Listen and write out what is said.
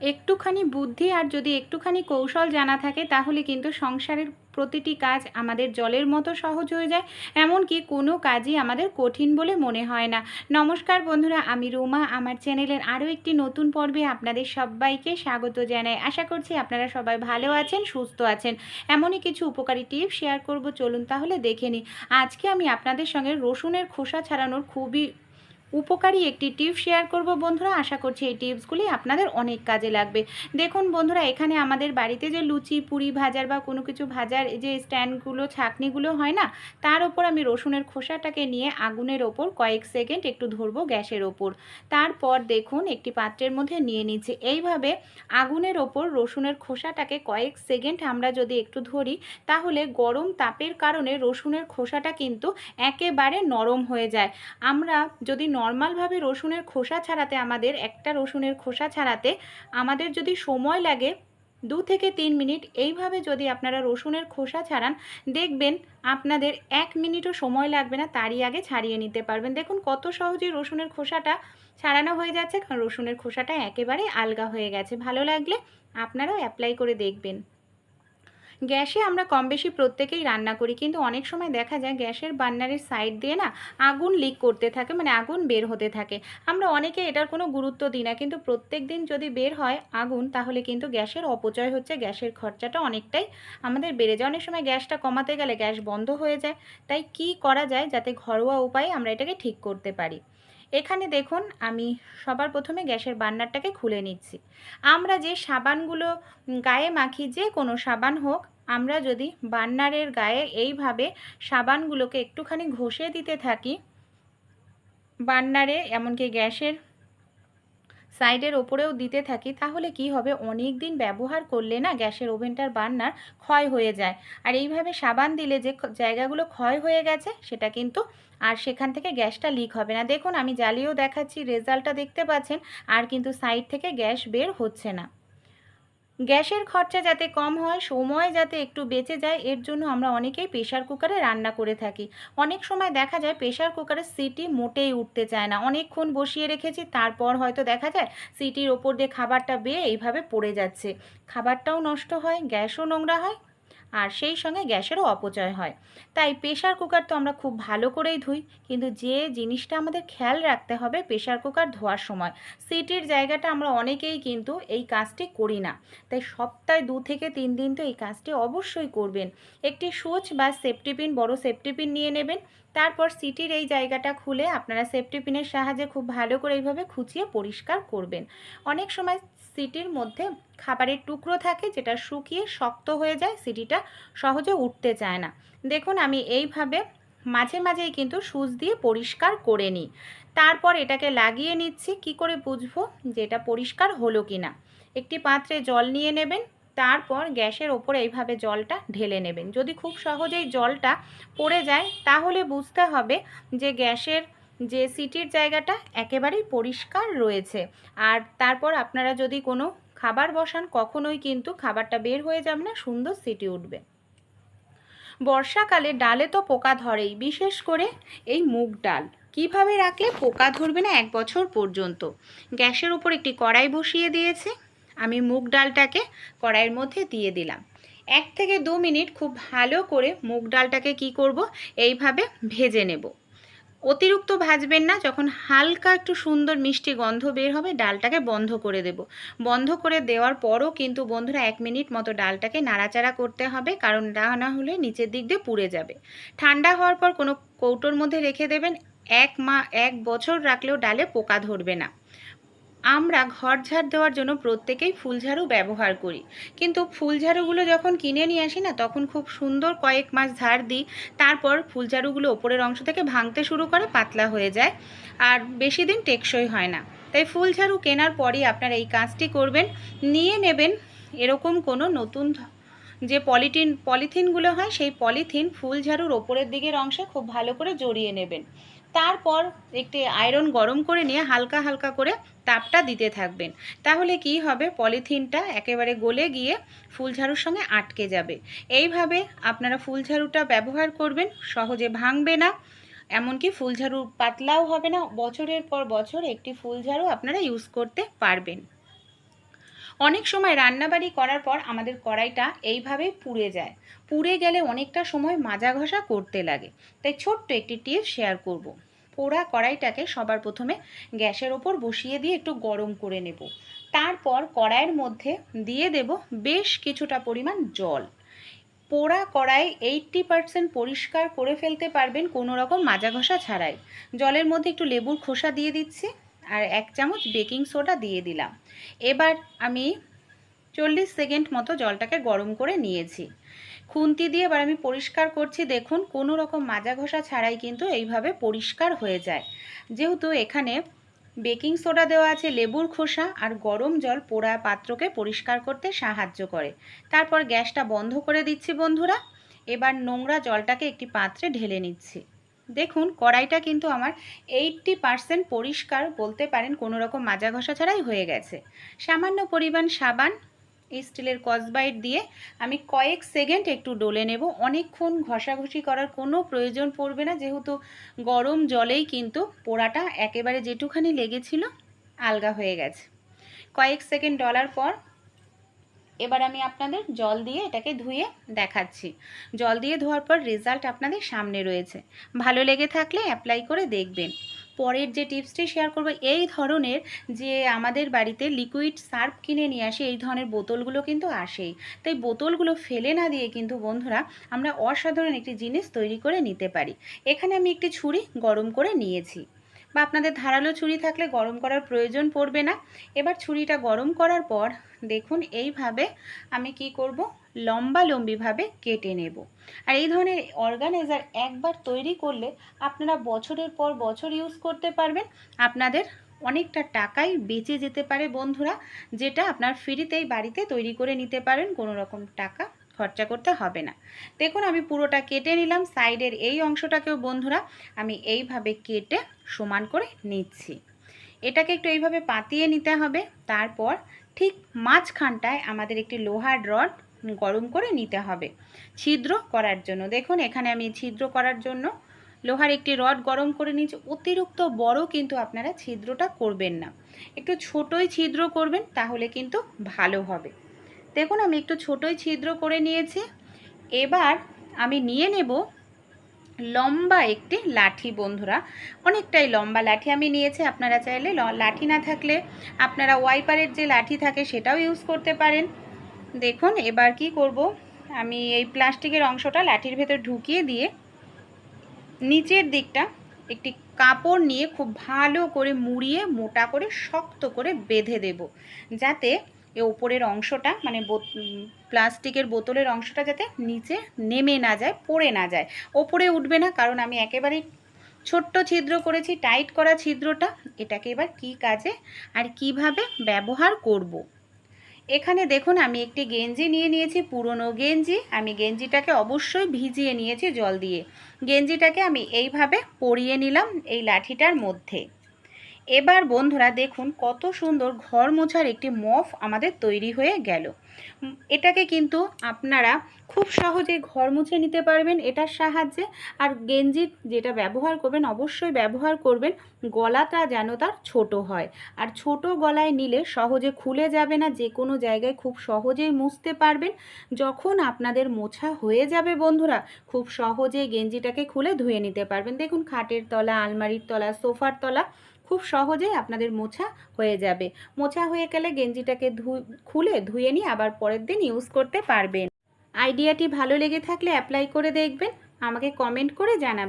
একটুখানি বুদ্ধি আর যদি একটুখানি কৌশল জানা থাকে, তাহলে কিন্তু সংসারের প্রতিটি কাজ আমাদের জলের মতো সহজ হয়ে যায়। এমনকি কোনো কাজই আমাদের কঠিন বলে মনে হয় না। নমস্কার বন্ধুরা, আমি রোমা। আমার চ্যানেলের আরও একটি নতুন পর্বে আপনাদের সবাইকে স্বাগত জানাই। আশা করছি আপনারা সবাই ভালো আছেন, সুস্থ আছেন। এমনই কিছু উপকারী টিপস শেয়ার করব, চলুন তাহলে দেখে নিই। আজকে আমি আপনাদের সঙ্গে রসুনের খোসা ছাড়ানোর খুবই উপকারী একটি টিপস শেয়ার করব বন্ধুরা। আশা করছি এই টিপসগুলি আপনাদের অনেক কাজে লাগবে। দেখুন বন্ধুরা, এখানে আমাদের বাড়িতে যে লুচি, পুরি ভাজার বা কোনো কিছু ভাজার যে স্ট্যান্ডগুলো, ছাকনিগুলো হয় না, তার ওপর আমি রসুনের খোসাটাকে নিয়ে আগুনের ওপর কয়েক সেকেন্ড একটু ধরবো গ্যাসের ওপর। তারপর দেখুন একটি পাত্রের মধ্যে নিয়ে নিচ্ছি। এইভাবে আগুনের ওপর রসুনের খোসাটাকে কয়েক সেকেন্ড আমরা যদি একটু ধরি, তাহলে গরম তাপের কারণে রসুনের খোসাটা কিন্তু একেবারে নরম হয়ে যায়। আমরা যদি নর্মালভাবে রসুনের খোসা ছাড়াতে, আমাদের একটা রসুনের খোসা ছাড়াতে আমাদের যদি সময় লাগে দু থেকে তিন মিনিট, এইভাবে যদি আপনারা রসুনের খোসা ছাড়ান, দেখবেন আপনাদের এক মিনিটও সময় লাগবে না, তারই আগে ছাড়িয়ে নিতে পারবেন। দেখুন কত সহজেই রসুনের খোসাটা ছাড়ানো হয়ে যাচ্ছে, কারণ রসুনের খোসাটা একেবারে আলগা হয়ে গেছে। ভালো লাগলে আপনারাও অ্যাপ্লাই করে দেখবেন। গ্যাসে আমরা কম বেশি প্রত্যেকেই রান্না করি, কিন্তু অনেক সময় দেখা যায় গ্যাসের বার্নারের সাইড দিয়ে না আগুন লিক করতে থাকে মানে আগুন বের হতে থাকে। আমরা অনেকে এটার কোনো গুরুত্ব দিই না, কিন্তু প্রত্যেক দিন যদি বের হয় আগুন, তাহলে কিন্তু গ্যাসের অপচয় হচ্ছে, গ্যাসের খরচাটা অনেকটাই আমাদের বেড়ে যায়। অনেক সময় গ্যাসটা কমাতে গেলে গ্যাস বন্ধ হয়ে যায়, তাই কি করা যায় যাতে ঘরোয়া উপায়ে আমরা এটাকে ঠিক করতে পারি? এখানে দেখুন, আমি সবার প্রথমে গ্যাসের বার্নারটাকে খুলে নিচ্ছি। আমরা যে সাবানগুলো গায়ে মাখি, যে কোনো সাবান হোক, আমরা যদি বার্নারের গায়ে এইভাবে সাবানগুলোকে একটুখানি ঘষে দিতে থাকি, বার্নারে, এমনকি গ্যাসের সাইডের ওপরেও দিতে থাকি, তাহলে কি হবে? অনেক দিন ব্যবহার করলে না গ্যাসের ওভেনটার বার্নার ক্ষয় হয়ে যায়। আর এইভাবে সাবান দিলে যে জায়গাগুলো ক্ষয় হয়ে গেছে, সেটা কিন্তু আর সেখান থেকে গ্যাসটা লিক হবে না। দেখুন, আমি জ্বালিয়েও দেখাচ্ছি, রেজাল্টটা দেখতে পাচ্ছেন, আর কিন্তু সাইড থেকে গ্যাস বের হচ্ছে না। গ্যাসের খরচা যাতে কম হয়, সময় যাতে একটু বেঁচে যায়, এর জন্য আমরা অনেকেই প্রেশার কুকারে রান্না করে থাকি। অনেক সময় দেখা যায় প্রেশার কুকারের সিটি মোটেই উঠতে চায় না। অনেকক্ষণ বসিয়ে রেখেছি, তারপর হয়তো দেখা যায় সিটির ওপর দিয়ে খাবারটা বেয়ে এইভাবে পড়ে যাচ্ছে। খাবারটাও নষ্ট হয়, গ্যাসও নোংরা হয় আর সেই সঙ্গে গ্যাসেরও অপচয় হয়। তাই প্রেশার কুকার তো আমরা খুব ভালো করেই ধুই, কিন্তু যে জিনিসটা আমাদের খেয়াল রাখতে হবে প্রেশার কুকার ধোয়ার সময়। সিটির জায়গাটা আমরা অনেকেই কিন্তু এই কাজটি করি না। তাই সপ্তাহে দু থেকে তিন দিন তো এই কাজটি অবশ্যই করবেন। একটি সুচ বা সেফটিপিন, বড় সেফটিপিন নিয়ে নেবেন। তারপর সিটির এই জায়গাটা খুলে আপনারা সেফটি পিনের সাহায্যে খুব ভালো করে এইভাবে খুঁচিয়ে পরিষ্কার করবেন। অনেক সময় সিটির মধ্যে খাবারের টুকরো থাকে যেটা শুকিয়ে শক্ত হয়ে যায়, সিটিটা সহজে উঠতে চায় না। দেখুন, আমি এইভাবে মাঝে মাঝেই কিন্তু সুচ দিয়ে পরিষ্কার করে নিই। তারপর এটাকে লাগিয়ে নিচ্ছি, কি করে বুঝব যে এটা পরিষ্কার হলো কি না একটি পাত্রে জল নিয়ে নেবেন, তারপর গ্যাসের ওপরে এইভাবে জলটা ঢেলে নেবেন। যদি খুব সহজেই জলটা পড়ে যায়, তাহলে বুঝতে হবে যে গ্যাসের যে সিটির জায়গাটা একেবারেই পরিষ্কার রয়েছে। আর তারপর আপনারা যদি কোনো খাবার বসান, কখনোই কিন্তু খাবারটা বের হয়ে যাবে না, সুন্দর সিটি উঠবে। বর্ষাকালে ডালে তো পোকা ধরেই, বিশেষ করে এই মুগ ডাল। কীভাবে রাখলে পোকা ধরবে না এক বছর পর্যন্ত? গ্যাসের উপর একটি কড়াই বসিয়ে দিয়েছি। আমি মুগ ডালটাকে কড়াইয়ের মধ্যে দিয়ে দিলাম। এক থেকে দু মিনিট খুব ভালো করে মুগ ডালটাকে কি করব? এইভাবে ভেজে নেব। অতিরিক্ত ভাজবেন না, যখন হালকা একটু সুন্দর মিষ্টি গন্ধ বের হবে, ডালটাকে বন্ধ করে দেব। বন্ধ করে দেওয়ার পরও কিন্তু বন্ধুরা এক মিনিট মতো ডালটাকে নাড়াচাড়া করতে হবে, কারণ না হলে নিচের দিক দিয়ে পুড়ে যাবে। ঠান্ডা হওয়ার পর কোনো কৌটোর মধ্যে রেখে দেবেন, এক মা, এক বছর রাখলেও ডালে পোকা ধরবে না। আমরা ঘর ঝাড় দেওয়ার জন্য প্রত্যেকেই ফুলঝাড়ু ব্যবহার করি। কিন্তু ফুলঝাড়ুগুলো যখন কিনে নিয়ে আসি না, তখন খুব সুন্দর কয়েক মাস ঝাড় দিই, তারপর ফুলঝাড়ুগুলো ওপরের অংশ থেকে ভাঙতে শুরু করে পাতলা হয়ে যায় আর বেশি দিন টেকসই হয় না। তাই ফুলঝাড়ু কেনার পরই আপনারা এই কাজটি করবেন, নিয়ে নেবেন এরকম কোনো নতুন যে পলিটিন, পলিথিনগুলো হয়, সেই পলিথিন ফুলঝাড়ুর ওপরের দিকের অংশে খুব ভালো করে জড়িয়ে নেবেন। তারপর একটি আয়রন গরম করে নিয়ে হালকা হালকা করে তাপটা দিতে থাকবেন। তাহলে কি হবে? পলিথিনটা একেবারে গলে গিয়ে ফুলঝাড়ুর সঙ্গে আটকে যাবে। এইভাবে আপনারা ফুলঝাড়ুটা ব্যবহার করবেন, সহজে ভাঙবে না। এমনকি ফুলঝাড়ু পাতলাও হবে না। বছরের পর বছর একটি ফুলঝাড়ু আপনারা ইউজ করতে পারবেন। অনেক সময় রান্নাবাড়ি করার পর আমাদের কড়াইটা এইভাবেই পুড়ে যায়। পুড়ে গেলে অনেকটা সময় মাজা ঘষা করতে লাগে। তাই ছোট্ট একটি টিপস শেয়ার করব। পোড়া কড়াইটাকে সবার প্রথমে গ্যাসের ওপর বসিয়ে দিয়ে একটু গরম করে নেব। তারপর কড়াইয়ের মধ্যে দিয়ে দেব বেশ কিছুটা পরিমাণ জল। পোড়া কড়াই এইট্টি পারসেন্ট পরিষ্কার করে ফেলতে পারবেন কোনো রকম মাজা ঘষা ছাড়াই। জলের মধ্যে একটু লেবুর খোসা দিয়ে দিচ্ছি। আর এক চামচ বেকিং সোডা দিয়ে দিলাম। এবার আমি চল্লিশ সেকেন্ড মতো জলটাকে গরম করে নিয়েছি। খুন্তি দিয়ে এবার আমি পরিষ্কার করছি। দেখুন, কোনো রকম মাজা ঘষা ছাড়াই কিন্তু এইভাবে পরিষ্কার হয়ে যায়। যেহেতু এখানে বেকিং সোডা দেওয়া আছে লেবুর খোসা আর গরম জল পোড়া পাত্রকে পরিষ্কার করতে সাহায্য করে। তারপর গ্যাসটা বন্ধ করে দিচ্ছি বন্ধুরা। এবার নোংরা জলটাকে একটি পাত্রে ঢেলে নিচ্ছি। দেখুন, কড়াইটা কিন্তু আমার এইটটি পারসেন্ট পরিষ্কার বলতে পারেন, কোনো রকম মাজা ঘষা ছাড়াই হয়ে গেছে। সামান্য পরিমাণ সাবান স্টিলের কসবাইট দিয়ে আমি কয়েক সেকেন্ড একটু ডলে নেব। অনেকক্ষণ ঘষাঘষি করার কোনো প্রয়োজন পড়বে না, যেহেতু গরম জলেই কিন্তু পোড়াটা একেবারে যেটুখানি লেগেছিল, আলগা হয়ে গেছে। কয়েক সেকেন্ড ডলার পর এবার আমি আপনাদের জল দিয়ে এটাকে ধুয়ে দেখাচ্ছি। জল দিয়ে ধোয়ার পর রেজাল্ট আপনাদের সামনে রয়েছে। ভালো লেগে থাকলে অ্যাপ্লাই করে দেখবেন। পরের যে টিপসটি শেয়ার করব, এই ধরনের যে আমাদের বাড়িতে লিকুইড সার্ফ কিনে নিয়ে আসি, এই ধরনের বোতলগুলো কিন্তু আসেই। তাই বোতলগুলো ফেলে না দিয়ে কিন্তু বন্ধুরা, আমরা অসাধারণ একটি জিনিস তৈরি করে নিতে পারি। এখানে আমি একটি ছুরি গরম করে নিয়েছি। বা আপনাদের ধারালো ছুরি থাকলে গরম করার প্রয়োজন পড়বে না। এবার ছুরিটা গরম করার পর দেখুন এইভাবে আমি কি করব? লম্বা লম্বিভাবে কেটে নেব। আর এই ধরনের অর্গানাইজার একবার তৈরি করলে আপনারা বছরের পর বছর ইউজ করতে পারবেন। আপনাদের অনেকটা টাকাই বেঁচে যেতে পারে বন্ধুরা, যেটা আপনার ফ্রিতেই বাড়িতে তৈরি করে নিতে পারেন। কোনো রকম টাকা খরচা করতে হবে না। দেখুন, আমি পুরোটা কেটে নিলাম, সাইডের এই অংশটাকেও বন্ধুরা আমি এইভাবে কেটে সমান করে নিচ্ছি। এটাকে একটু এইভাবে পাতিয়ে নিতে হবে, তারপর ঠিক মাঝখানটায় আমাদের একটি লোহার রড গরম করে নিতে হবে ছিদ্র করার জন্য। দেখুন, এখানে আমি ছিদ্র করার জন্য লোহার একটি রড গরম করে নিয়েছি, অতিরিক্ত বড় কিন্তু আপনারা ছিদ্রটা করবেন না। একটু ছোটই ছিদ্র করবেন, তাহলে কিন্তু ভালো হবে। দেখুন, আমি একটু ছোটই ছিদ্র করে নিয়েছি। এবার আমি নিয়ে নেব লম্বা একটি লাঠি, বন্ধুরা। অনেকটাই লম্বা লাঠি আমি নিয়েছি, আপনারা চাইলে লাঠি না থাকলে আপনারা ওয়াইপারের যে লাঠি থাকে সেটাও ইউজ করতে পারেন। দেখুন, এবার কি করব, আমি এই প্লাস্টিকের অংশটা লাঠির ভেতর ঢুকিয়ে দিয়ে নিচের দিকটা একটি কাপড় নিয়ে খুব ভালো করে মুড়িয়ে, মোটা করে শক্ত করে বেঁধে দেব। যাতে এ ওপরের অংশটা মানে প্লাস্টিকের বোতলের অংশটা যাতে নিচে নেমে না যায়, পড়ে না যায়। ওপরে উঠবে না, কারণ আমি একেবারেই ছোট্ট ছিদ্র করেছি, টাইট করা ছিদ্রটা। এটাকে এবার কি কাজে আর কীভাবে ব্যবহার করব। এখানে দেখুন, আমি একটি গেঞ্জি নিয়ে নিয়েছি, পুরনো গেঞ্জি। আমি গেঞ্জিটাকে অবশ্যই ভিজিয়ে নিয়েছি জল দিয়ে। গেঞ্জিটাকে আমি এইভাবে পরিয়ে নিলাম এই লাঠিটার মধ্যে। এবার বন্ধুরা দেখুন কত সুন্দর ঘর মোছার একটি মফ আমাদের তৈরি হয়ে গেল। এটাকে কিন্তু আপনারা খুব সহজে ঘর মুছে নিতে পারবেন এটার সাহায্যে। আর গেঞ্জি যেটা ব্যবহার করবেন, অবশ্যই ব্যবহার করবেন, গলাটা যেন তার ছোট হয়। আর ছোট গলায় নিলে সহজে খুলে যাবে না যে কোনো জায়গায় খুব সহজেই মুছতে পারবেন। যখন আপনাদের মোছা হয়ে যাবে বন্ধুরা, খুব সহজেই গেঞ্জিটাকে খুলে ধুয়ে নিতে পারবেন। দেখুন খাটের তলা, আলমারির তলা, সোফার তলা খুব সহজেই আপনাদের মোছা হয়ে যাবে। মোছা হয়ে গেলে গেঞ্জিটাকে ধু, খুলে ধুয়ে নিয়ে আবার পরের দিন ইউজ করতে পারবেন। আইডিয়াটি ভালো লেগে থাকলে অ্যাপ্লাই করে দেখবেন। আমাকে কমেন্ট করে জানাবেন।